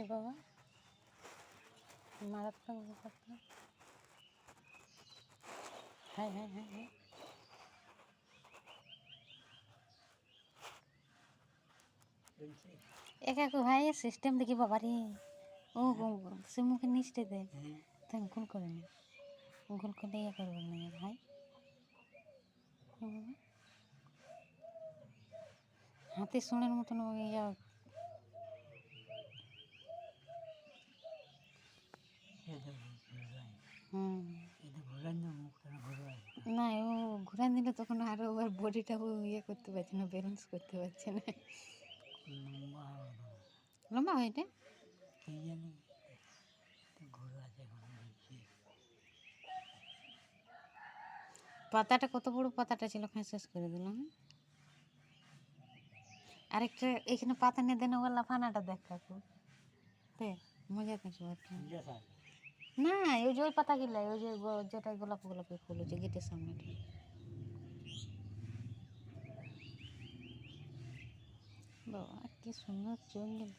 এ বাবা। মারাত্মক ব্যাপার তো। হ্যাঁ হ্যাঁ হ্যাঁ হ্যাঁ একা কো ভাই সিস্টেম দেখি বাবা রে। ও সে মুখে নিচতে দে। তাই গুল করে নি। গুল করে ইয়ে করবে না ভাই। হাতে শুনের মতন ইয়া না ও ঘুরান দিলে তখন আরও ওর বডিটা ও ইয়ে করতে পারছে না ব্যালেন্স করতে পারছে না। লম্বা হয় এটা? পাতাটা কত বড় পাতাটা ছিল শেষ করে দিলাম। আরেকটা এখানে পাতা নিয়ে দেন ওগুলা ফানাটা দেখ কাকু মজা দেখো আর কি। না ওই যে ওই পাতাগুলা, ওই যে যেটা গোলাপ গোলাপি ফুল হচ্ছে গেটের সামনে বাবা, কি সুন্দর জঙ্গল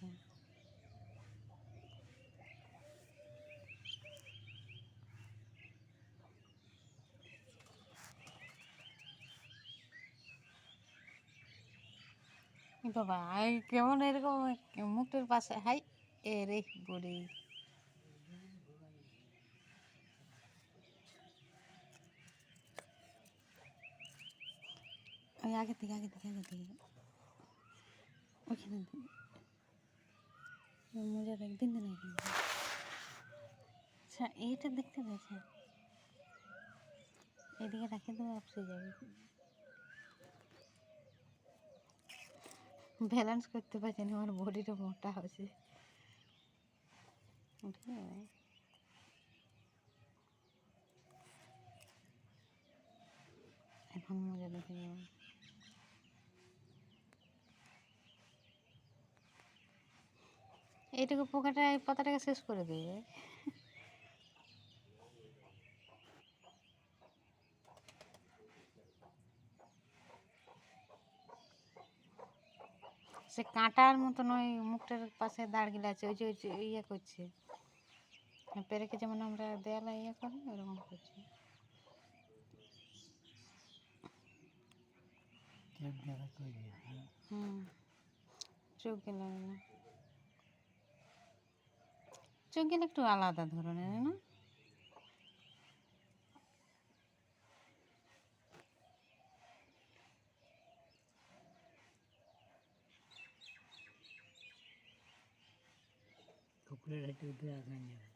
বাবা কেমন এরকম মুখটার পাশে, হাই, এ রে, বুড়ি। ওই আগে থেকে আগে থেকে আগে থেকে। ওইখানে দিন। ও মজা দেখ দিন দিন এখানে আচ্ছা এইটা দেখতে পেয়েছে। এদিকে রাখে দেবো, আপসে যাবে। ব্যালেন্স করতে পারছি না আমার বডিটা মোটা হয়েছে। উঠে যাবে। এখন মজা দেখে যাব। এইটুকু পোকাটা এই পাতাটাকে শেষ করে দেবে সে কাঁটার মতন ওই মুখটার পাশে দাঁড় গিলে আছে ওই যে ওই যে ইয়ে করছে। পেরেকে যেমন আমরা দেয়ালে ইয়ে করি ওরকম করছে। হুম চোখ গেলে চোখ গেলে একটু আলাদা ধরনের না? কুকুরের হাতে উঠে আসেন যাবে